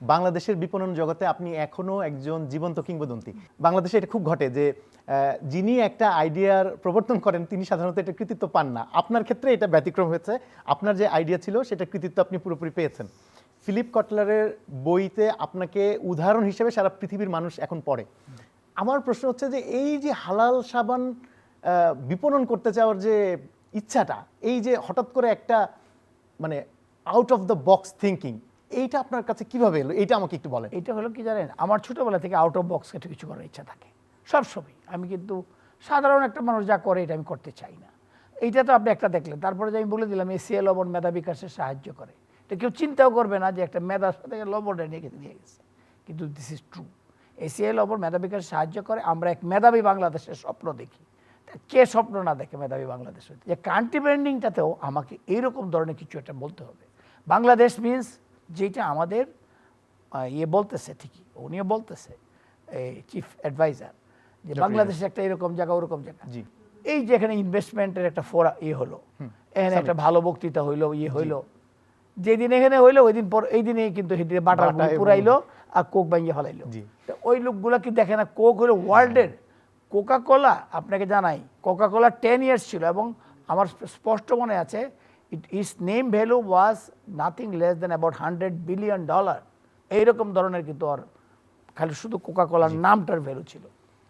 বাংলাদেশের বিপণন জগতে আপনি এখনও একজন জীবন্ত কিংবদন্তি। বাংলাদেশে এটা খুব ঘটে যে যিনি একটা আইডিয়ার প্রবর্তন করেন, তিনি সাধারণত এটা কৃতিত্ব পান না। আপনার ক্ষেত্রে এটা ব্যতিক্রম হয়েছে। আপনার যে আইডিয়া ছিল, সেটা কৃতিত্ব আপনি পুরোপুরি পেয়েছেন। ফিলিপ কটলারের বইতে আপনাকে উদাহরণ হিসেবে সারা পৃথিবীর মানুষ এখন পড়ে। আমার প্রশ্ন হচ্ছে যে, এই যে হালাল সাবান বিপণন করতে চাওয়ার যে ইচ্ছাটা, এই যে হঠাৎ করে একটা মানে out of the box thinking এইটা আপনার কাছে কীভাবে এলো? এইটা আমাকে একটু বলেন। এটা হলো কি জানেন? আমার ছোটোবেলা থেকে আউট অফ বক্স কিছু কিছু করার ইচ্ছা থাকে। সব সময়। আমি কিন্তু সাধারণ একটা মানুষ যা করে এটা আমি করতে চাই না। এইটা তো আপনি একটা দেখলেন। তারপরে যে আমি বলে দিলাম এসিএ লবণ মেধা বিকাশে সাহায্য করে। এটা কেউ চিন্তাও করবে না যে একটা মেধার সাথে লবণটা নিয়ে নিয়ে গেছে। কিন্তু দিস ইজ ট্রু এসিএ লবণ মেধা বিকাশে সাহায্য করে। আমরা এক মেধাবী বাংলাদেশের স্বপ্ন দেখি। কে স্বপ্ন না দেখে মেধাবী বাংলাদেশ? যে কান্ট্রি ব্র্যান্ডিংটাতেও আমাকে এইরকম ধরনের কিছু একটা বলতে হবে। বাংলাদেশ মিন্স যেটা আমাদের ইয়ে বলতেছে ঠিকই উনিও বলতেছে চিফ অ্যাডভাইজার যে বাংলাদেশে একটা এরকম জায়গা ওরকম জায়গা। এই যে এখানে ইনভেস্টমেন্টের একটা ফোরা ইয়ে হলো। এখানে একটা ভালো বক্তৃতা হইল ইয়ে হইল। যেদিন এখানে হইল ওই দিন পর এই দিনে কিন্তু সেদিনে বাটার পুরাইলো আর কোক বাইয়ে ফেলাইলো। ওই লোকগুলো কি দেখে না কোক হলো ওয়ার্ল্ডের? কোকা কোলা আপনাকে জানাই কোকা কোলা টেন ইয়ার্স ছিল এবং আমার স্পষ্ট মনে আছে it is name value was nothing less than about hundred billion dollar এইরকম ধরনের কিন্তু আর খালি শুধু কোকাকোলার নামটার ভ্যালু ছিল।